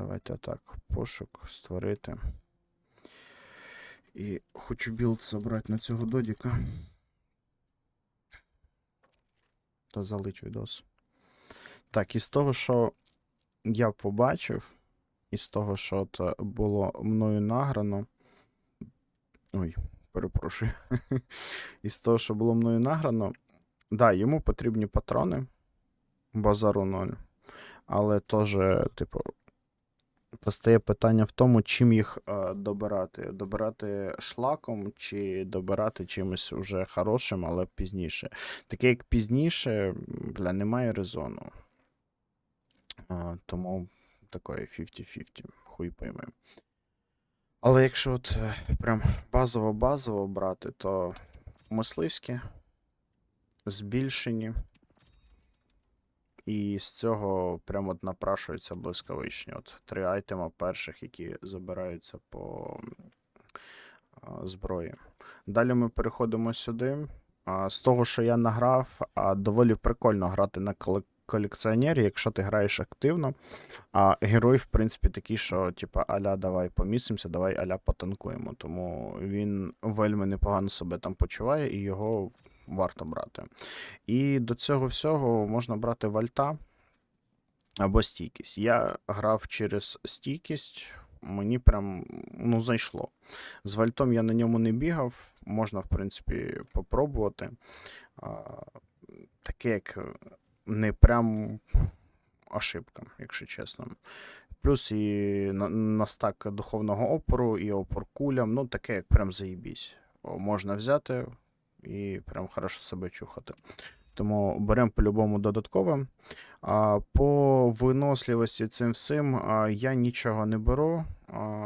Давайте так. Пошук створити. І хочу білд забрати на цього додіка. Та залить відос. Так, із того, що я побачив, із того, що от е, було мною награно. Ой, перепрошую. із того, що було мною награно. Да, йому потрібні патрони. Базару 0. Але теж, типу, постає питання в тому, чим їх е, добирати. Добирати шлаком чи добирати чимось уже хорошим, але пізніше. Таке як пізніше, бля, немає резону. А, тому такої 50-50, хуй пойми. Але якщо от е, прям базово-базово брати, то мисливські, збільшені. І з цього прямо от напрашується блискавичні. От три айтема перших, які забираються по зброї. Далі ми переходимо сюди. З того, що я награв, доволі прикольно грати на колекціонері, якщо ти граєш активно. А герой, в принципі, такий, що, типа, аля, давай помістимося, давай аля потанкуємо. Тому він вельми непогано себе там почуває, і його варто брати. І до цього всього можна брати вальта або стійкість. Я грав через стійкість, мені прям ну, зайшло. З вальтом я на ньому не бігав, можна, в принципі, попробувати. Таке, як не прям ошибка, якщо чесно. Плюс і на, на стак духовного опору, і опор кулям, ну таке, як прям заїбісь. Можна взяти і прям хорошо себе чухати. Тому беремо по-любому додаткове. По виносливості цим всім я нічого не беру.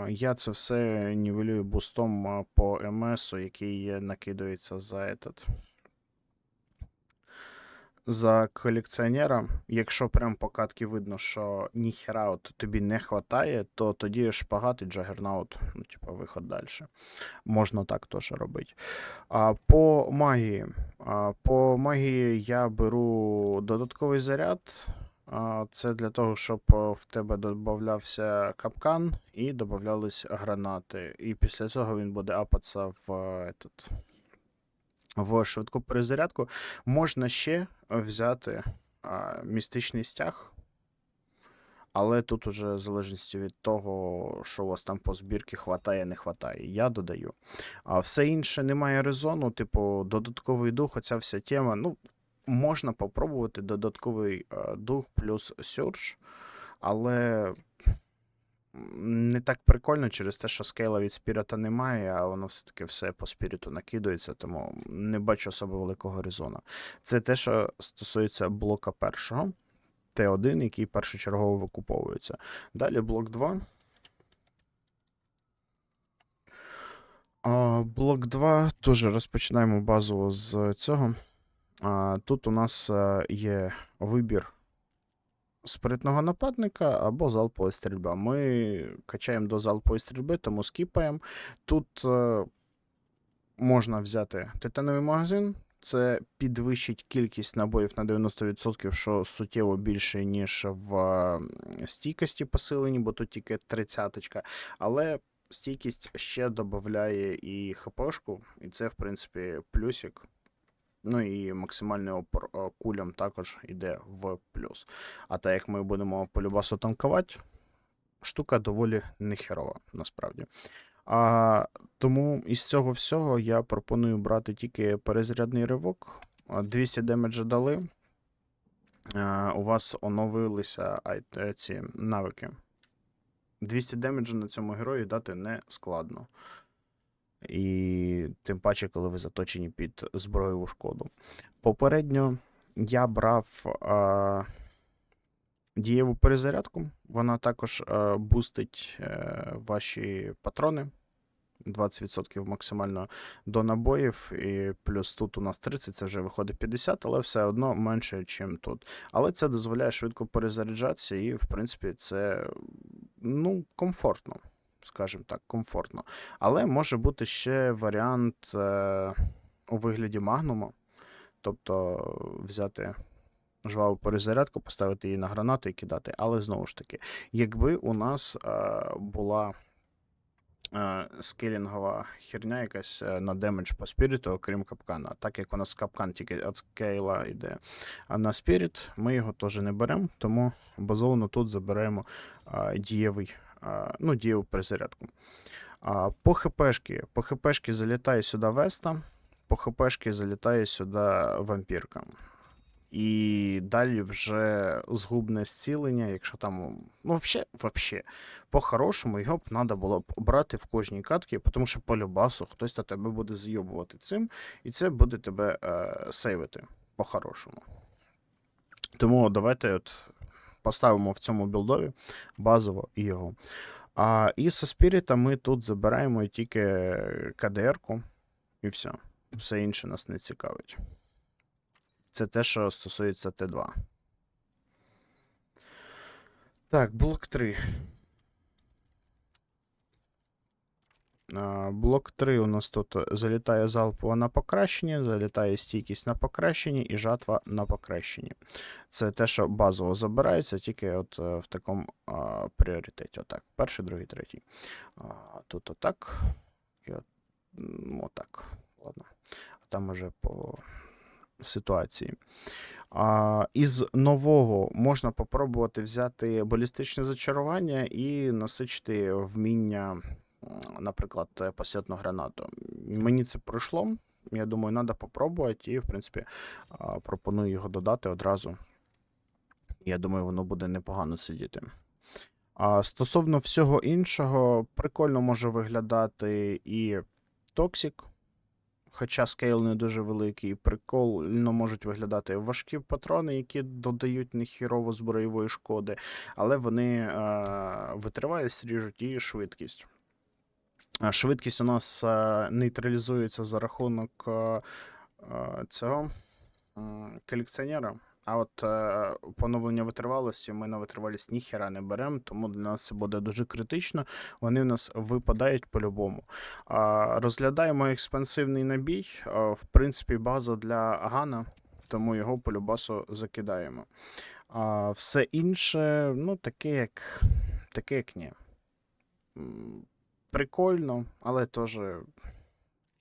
Я це все нівелюю бустом по МС, який накидується за этот. За колекціонера, якщо прям по катки видно, що ніхера от тобі не хватає, то тоді шпагат і джагернаут, ну, типа, виход далі. Можна так теж робити. А, по магії. А, по магії я беру додатковий заряд. Це для того, щоб в тебе додавався капкан і додавались гранати. І після цього він буде апатися в, а, этот, в швидку перезарядку. Можна ще взяти а, містичний стяг. Але тут уже в залежності від того, що у вас там по збірки хватає, не хватає. Я додаю. А все інше немає резону, типу, додатковий дух, оця вся тема. Ну, можна попробувати додатковий е, дух плюс сюрж, але не так прикольно через те, що скейла від спіріта немає, а воно все-таки все по спіріту накидується, тому не бачу особо великого резону. Це те, що стосується блока першого. Т1, який першочергово викуповується. Далі блок 2. А, блок 2 теж розпочинаємо базово з цього. Тут у нас е, є вибір спритного нападника або залпова стрільба. Ми качаємо до залпової стрільби, тому скіпаємо. Тут е, можна взяти титановий магазин. Це підвищить кількість набоїв на 90%, що суттєво більше, ніж в е, стійкості посилені, бо тут тільки 30-ка. Але стійкість ще додає і хпшку, і це, в принципі, плюсик. Ну і максимальний опор кулям також йде в плюс. А так як ми будемо по любасу танкувати, штука доволі нехерова, насправді. А, тому із цього всього я пропоную брати тільки перезарядний ривок. 200 демеджа дали. А, у вас оновилися е, ці навики. 200 демеджа на цьому герої дати не складно. І тим паче, коли ви заточені під зброєву шкоду. Попередньо я брав а, дієву перезарядку. Вона також а, бустить е, ваші патрони. 20% максимально до набоїв, і плюс тут у нас 30, це вже виходить 50, але все одно менше, ніж тут. Але це дозволяє швидко перезаряджатися, і, в принципі, це ну, комфортно, скажімо так, комфортно. Але може бути ще варіант е, у вигляді магнума, тобто взяти жваву перезарядку, поставити її на гранату і кидати. Але знову ж таки, якби у нас е, була е, скейлінгова херня якась е, на демедж по спіріту, окрім капкана. Так як у нас капкан тільки від скейла йде. А на спіріт ми його теж не беремо, тому базовано тут заберемо е, дієвий, ну, дієву перезарядку. По ХПшки. По ХПшки залітає сюди Веста, по ХПшки залітає сюди вампірка. І далі вже згубне зцілення, якщо там. Ну, взагалі, вообще, по-хорошому, його б треба було б брати в кожній катці, тому що по любасу хтось на тебе буде зйобувати цим, і це буде тебе е, сейвити по-хорошому. Тому давайте от поставимо в цьому білдові базово його. А і со спіріта ми тут забираємо тільки КДР-ку, і все. Все інше нас не цікавить. Це те, що стосується Т2. Так, блок 3. А, Блок 3 у нас тут залітає залпова на покращення, залітає стійкість на покращенні і жатва на покращенні. Це те, що базово забирається, тільки от е, в такому а, пріоритеті. Отак. Перший, другий, третій. А, тут отак. І от, отак. Ладно. А там уже по ситуації. А, із нового можна попробувати взяти балістичне зачарування і насичити вміння, наприклад, е, пасетну гранату. Мені це пройшло. Я думаю, треба попробувати, і, в принципі, пропоную його додати одразу. Я думаю, воно буде непогано сидіти. А стосовно всього іншого, прикольно може виглядати і Токсік. Хоча скейл не дуже великий, прикольно можуть виглядати важкі патрони, які додають нехірово зброєвої шкоди, але вони е, витривалість ріжуть і швидкість. Швидкість у нас е, нейтралізується за рахунок е, е, цього колекціонера. А от е, поновлення витривалості ми на витривалість ніхера не беремо, тому для нас це буде дуже критично. Вони в нас випадають по-любому. А, розглядаємо експансивний набій. А, в принципі, база для Гана, тому його по любасу закидаємо. А, все інше, ну, таке як, таке як ні. Прикольно, але теж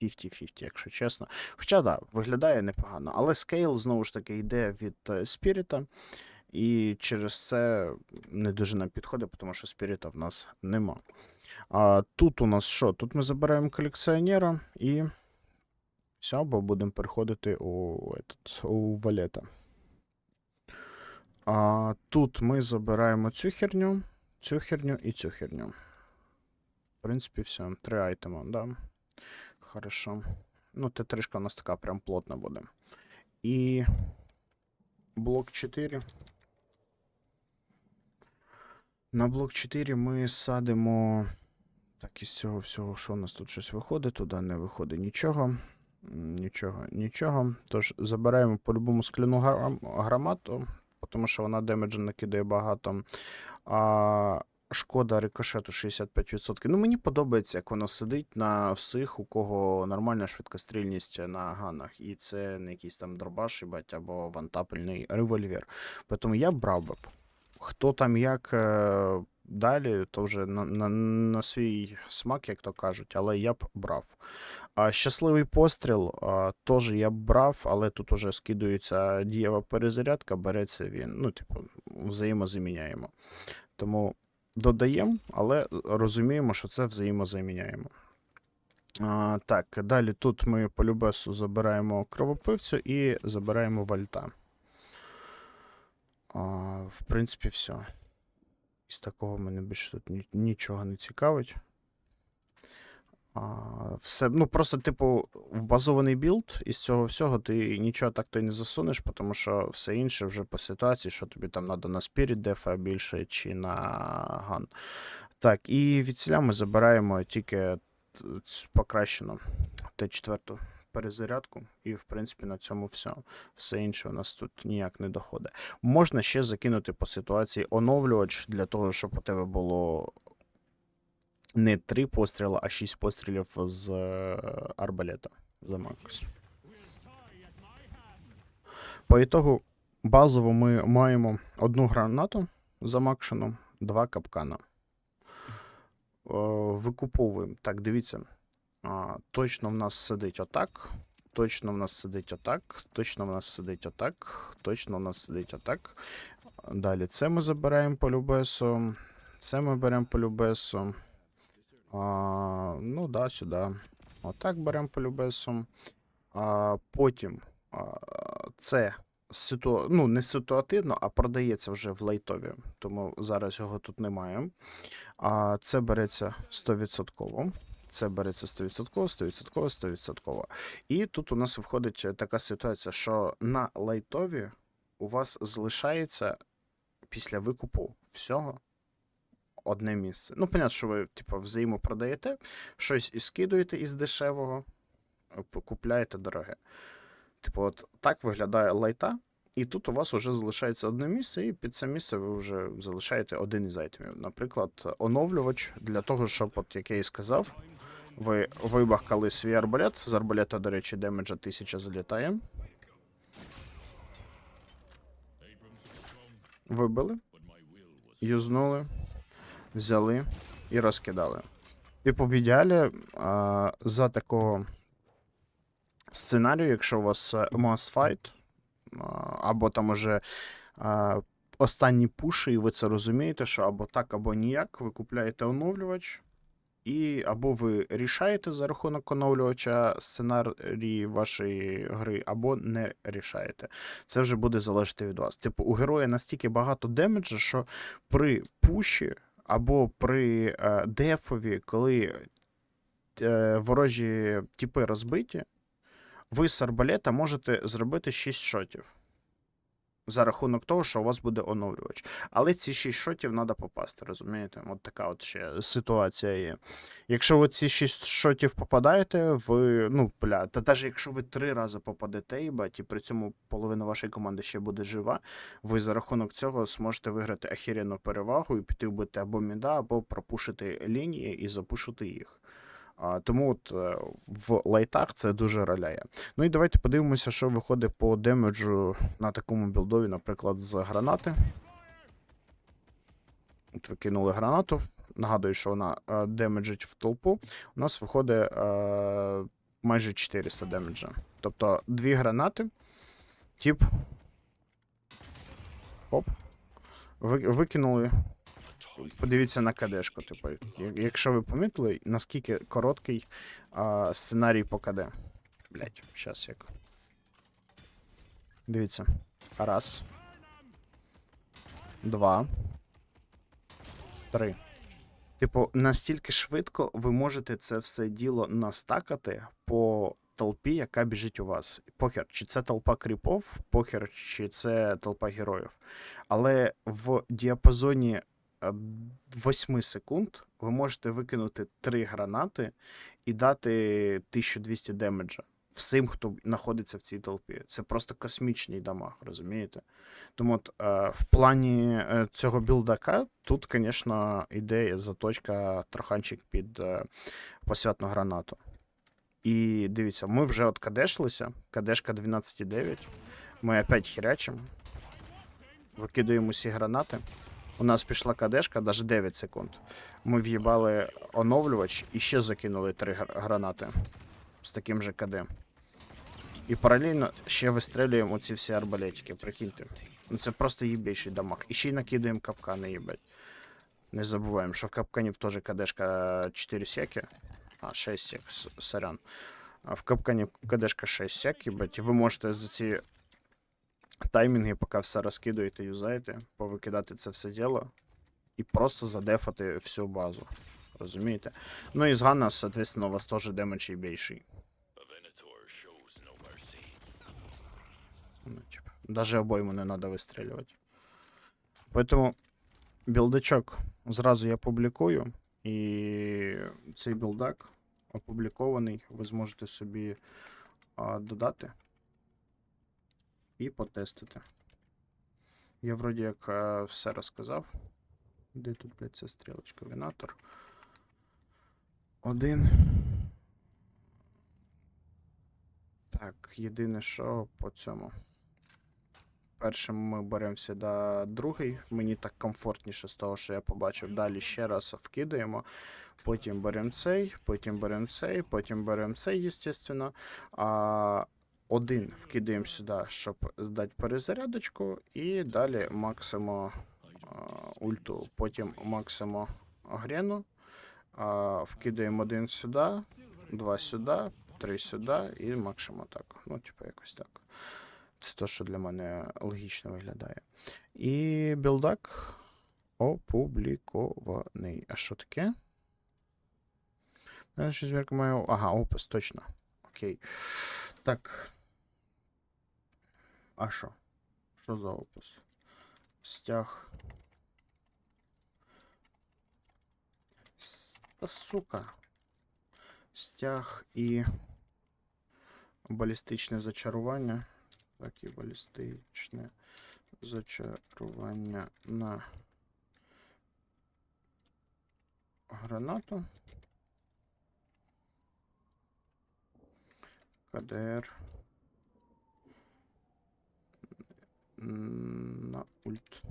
50-50, якщо чесно. Хоча да, виглядає непогано. Але скейл, знову ж таки, йде від е, спіріта. І через це не дуже нам підходить, тому що спіріта в нас нема. А тут у нас що? Тут ми забираємо колекціонера і все, бо будемо переходити у, этот, у валета. А тут ми забираємо цю херню, цю херню і цю херню. Принципі, все. Три айтема, да. Хорошо. Ну, Т3 у нас така прям плотна буде. І блок 4. На блок 4 ми садимо. Так, із цього всього, що у нас тут щось виходить, туди не виходить нічого. Нічого, нічого. Тож забираємо по-любому скляну грамату, тому що вона демеджа накидає багато. А шкода рикошету 65%. Ну, мені подобається, як воно сидить на всіх, у кого нормальна швидкострільність на ганах. І це не якийсь там дробаш, їбать, або вантапельний револьвер. Тому я брав би. Хто там як е, далі, то вже на, на, на свій смак, як то кажуть, але я б брав. Щасливий постріл а, теж я б брав, але тут уже скидується дієва перезарядка, береться він. Ну, типу, взаємозаміняємо. Тому додаємо, але розуміємо, що це взаємозаміняємо. А, так, далі тут ми по любесу забираємо кровопивцю і забираємо вальта. А, в принципі, все. Із такого мене більше тут нічого не цікавить. Все, ну просто, типу, вбазований білд, із цього всього ти нічого так то й не засунеш, тому що все інше вже по ситуації, що тобі там треба на спіріт дефа більше чи на ган. Так, і від ціля ми забираємо тільки покращену Т4 перезарядку, і, в принципі, на цьому все. Все інше у нас тут ніяк не доходить. Можна ще закинути по ситуації оновлювач для того, щоб у тебе було не три постріли, а шість пострілів з е, арбалета за Макс. По ітогу базово ми маємо одну гранату за замакшену, два капкана. Викуповуємо. Так, дивіться. Точно в нас сидить отак. Точно в нас сидить отак. Точно в нас сидить отак. Точно в нас сидить отак. Далі це ми забираємо по любесу. Це ми беремо по любесу. А, ну да, сюди. Отак беремо по любесу. А, потім а, це ситу... ну, не ситуативно, а продається вже в лайтові, тому зараз його тут немає. А це береться 100%. Це береться 100%, 100%, 100%. І тут у нас виходить така ситуація, що на лайтові у вас залишається після викупу всього одне місце. Ну, понятно, що ви, типу, взаємопродаєте, щось і скидуєте із дешевого, купляєте дороге. Типу, от так виглядає лайта, і тут у вас вже залишається одне місце, і під це місце ви вже залишаєте один із айтемів. Наприклад, оновлювач для того, щоб, от як я і сказав, ви вибахкали свій арбалет. З арбалета, до речі, демеджа 1000 залітає. Вибили, юзнули, взяли і розкидали. Типу, в ідеалі а, за такого сценарію, якщо у вас е, must fight, а, або там уже а, останні пуші, і ви це розумієте, що або так, або ніяк, ви купляєте оновлювач, і або ви рішаєте за рахунок оновлювача сценарій вашої гри, або не рішаєте. Це вже буде залежати від вас. Типу, у героя настільки багато демеджа, що при пуші або при е, дефові, коли е, ворожі тіпи розбиті, ви з арбалета можете зробити 6 шотів. За рахунок того, що у вас буде оновлювач. Але ці 6 шотів треба попасти, розумієте? От така от ще ситуація є. Якщо ви ці 6 шотів попадаєте, ви, ну, бля, та навіть якщо ви три рази попадете, і при цьому половина вашої команди ще буде жива, ви за рахунок цього зможете виграти ахіренну перевагу і піти вбити або міда, або пропушити лінії і запушити їх. Тому от е, в лайтах це дуже роляє. Ну і давайте подивимося, що виходить по демеджу на такому білдові, наприклад, з гранати. От ви кинули гранату. Нагадую, що вона е, демеджить в толпу. У нас виходить е, майже 400 демеджа. Тобто дві гранати. Тип. Оп. Викинули. Подивіться на кадешку. Типу, якщо ви помітили, наскільки короткий а, сценарій по КД. Блять, щас як. Дивіться. Раз. Два. Три. Типу, настільки швидко ви можете це все діло настакати по толпі, яка біжить у вас. Похер, чи це толпа кріпов, похер, чи це толпа героїв. Але в діапазоні 8 секунд ви можете викинути 3 гранати і дати 1200 демеджа всім, хто знаходиться в цій толпі. Це просто космічний дамаг, розумієте? Тому от, е, в плані е, цього білдака тут, звісно, ідея заточка троханчик під е, посвятну гранату. І дивіться, ми вже от кадешилися, кадешка 12,9. Ми опять хірячимо. Викидаємо усі гранати. У нас пішла кадешка, навіть 9 секунд. Ми в'їбали оновлювач і ще закинули 3 гранати з таким же КД. І паралельно ще вистрелюємо оці всі арбалетики, прикиньте. Ну це просто їбейший дамаг. І ще й накидаємо капкани, їбать. Не забуваємо, що в капканів теж кадешка 4 секи. А, 6 сек, сорян. В капкані кадешка 6 сек, їбать. Ви можете за ці таймінги, поки все розкидуєте, юзаєте, повикидати це все діло і просто задефати всю базу. Розумієте? Ну і з Гана, соответственно, у вас теж демедж і більший. Ну, типа, даже обойму не треба вистрілювати. Поэтому білдачок зразу я публікую, і цей білдак опублікований, ви зможете собі а, додати і потестити. Я вроді як е, все розказав. Де тут, блядь, ця стрілочка? Вінатор. Один. Так, єдине, що по цьому. першим ми беремо сюди другий. Мені так комфортніше з того, що я побачив. Далі ще раз вкидаємо. Потім беремо цей, потім беремо цей, потім беремо цей, звісно. Один вкидаємо сюди, щоб здати перезарядочку, і далі максимо ульту, потім максимо грену, вкидаємо один сюди, два сюди, три сюди і максимо так. Ну, типу, якось так. Це те, що для мене логічно виглядає. І білдак опублікований. А що таке? Я щось маю. Ага, опис, точно. Окей. Так. А що? Що за опис? Стяг. Та сука. Стяг і балістичне зачарування. Так, і балістичне зачарування на гранату. КДР. На ульт.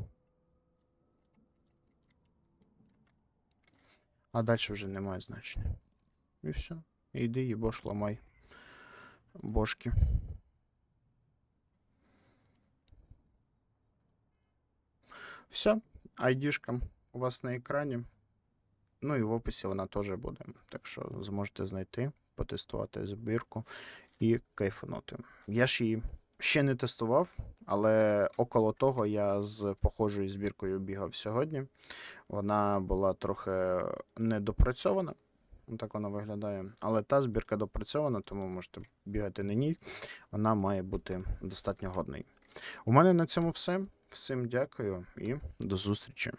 А далі вже немає значення. І все. Іди їбош ламай. Бошки. Все. Айдішка у вас на екрані. Ну і в описі вона теж буде. Так що зможете знайти, потестувати збірку і кайфанути. Я ж її ще не тестував, але около того я з похожою збіркою бігав сьогодні. Вона була трохи недопрацьована. Так вона виглядає. Але та збірка допрацьована, тому можете бігати на ній. Вона має бути достатньо годною. У мене на цьому все. Всім дякую і до зустрічі.